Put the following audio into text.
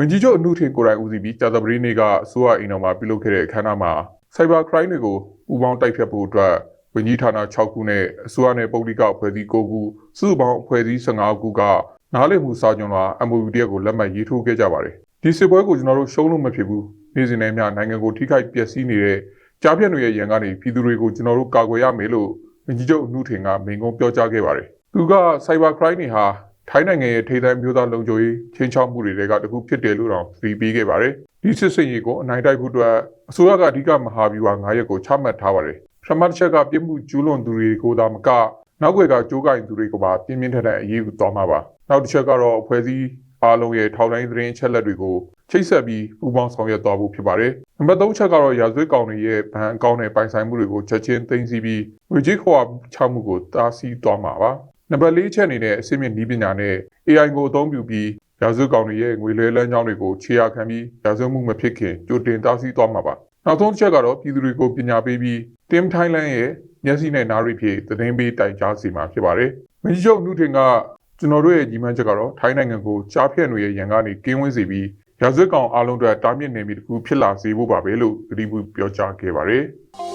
ဝင်ကြီးချုပ်အမှုထင်ကိုယ်တိုင်ဦးစီးပြီးကြာသပတေးနေ့ကအစိုးရအိမ်တော်မှာပြုလုပ်ခဲ့တဲ့အခမ်းအနားမှာ Cyber Crime တွေကိုပူးပေါင်းတိုက်ဖျက်ဖို့အတွက်ဝင်ကြီးဌာန6ခုနဲ့အစိုးရနဲ့ပုဂ္ဂလိကအဖွဲ့အစည်း9ခုစုစုပေါင်းအဖွဲ့အစည်း15ခုကနားလည်မှုစာချုပ်လာ MOU တရက်ကိုလက်မှတ်ရေးထိုးခဲ့ကြပါတယ်ဒီစစ်ပွဲကိုကျွန်တော်တို့ရှုံးလို့မဖြစ်ဘူးနေ့စဉ်နဲ့မျှနိုင်ငံကိုထိခိုက်ပျက်စီးနေတဲ့ကြားပြတ်တွေရဲ့ရန်ကနေပြည်သူတွေကိုကျွန်တော်တို့ကာကွယ်ရမယ်လို့ဝင်ကြီးချုပ်အမှုထင်ကမိန့်ခွန်းပြောကြားခဲ့ပါတယ်သူက Cyber Crime တွေဟာ ထိုင်းနိုင်ငံရဲ့ထိပ်တန်းမျိုးသားလုံခြုံရေးချင်းချောက်မှုတွေကတခုဖြစ်တယ်လို့တောင်သတိပေးခဲ့ပါတယ်ဒီစစ်စင်ရေးကိုအနိုင်တိုက်ဖို့အတွက်အစိုးရကအဓိကမဟာဗျူဟာ9ရက်ကိုချမှတ်ထားပါတယ်ပထမတစ်ချက်ကပြစ်မှုကျူးလွန်သူတွေကိုသာမကနောက်ွယ်ကကြိုးကိုင်သူတွေကိုပါပြင်းပြင်းထန်ထန်အရေးယူသွားမှာပါနောက်တစ်ချက်ကတော့အဖွဲ့အစည်းအားလုံးရဲ့ထောက်လိုင်းသတင်းအချက်လက်တွေကိုချိတ်ဆက်ပြီးပူးပေါင်းဆောင်ရွက်သွားဖို့ဖြစ်ပါတယ်နံပါတ်3ချက်ကတော့ရာဇဝတ်ကောင်တွေရဲ့ဗန်အကောင့်နဲ့ပိုင်ဆိုင်မှုတွေကိုချက်ချင်းသိမ်းဆည်းပြီးဝေကြီးခေါ်ချမှုကိုတားဆီးသွားမှာပါ နံပါတ်4ချက်အနေနဲ့အစိမ့်မြင့်နည်းပညာနဲ့ AI ကိုအသုံးပြုပြီးရာဇဝတ်ကောင်တွေရဲ့ငွေလွှဲလမ်းကြောင်းတွေကိုခြေရာခံပြီးရာဇဝတ်မှုမဖြစ်ခင်ကြိုတင်တားဆီးသွားမှာပါနောက်ဆုံးတစ်ချက်ကတော့ပြည်သူတွေကိုပညာပေးပြီး Team Thailand ရဲ့မျက်စိနဲ့နားရိပ်ဖြင့်သတင်းပေးတိုင်ကြားစီမှာဖြစ်ပါတယ်။မင်းချုပ်နှုထင်ကကျွန်တော်တို့ရဲ့ညီမချက်ကတော့ထိုင်းနိုင်ငံကိုကြားဖြတ်တွေရဲ့ရန်ကနေကင်းဝေးစေပြီးရာဇဝတ်ကောင်အလုံးအတွက်တားမြစ်နေပြီတခုဖြစ်လာစေဖို့ပါပဲလို့ဂရုပြုပြောကြားခဲ့ပါတယ်။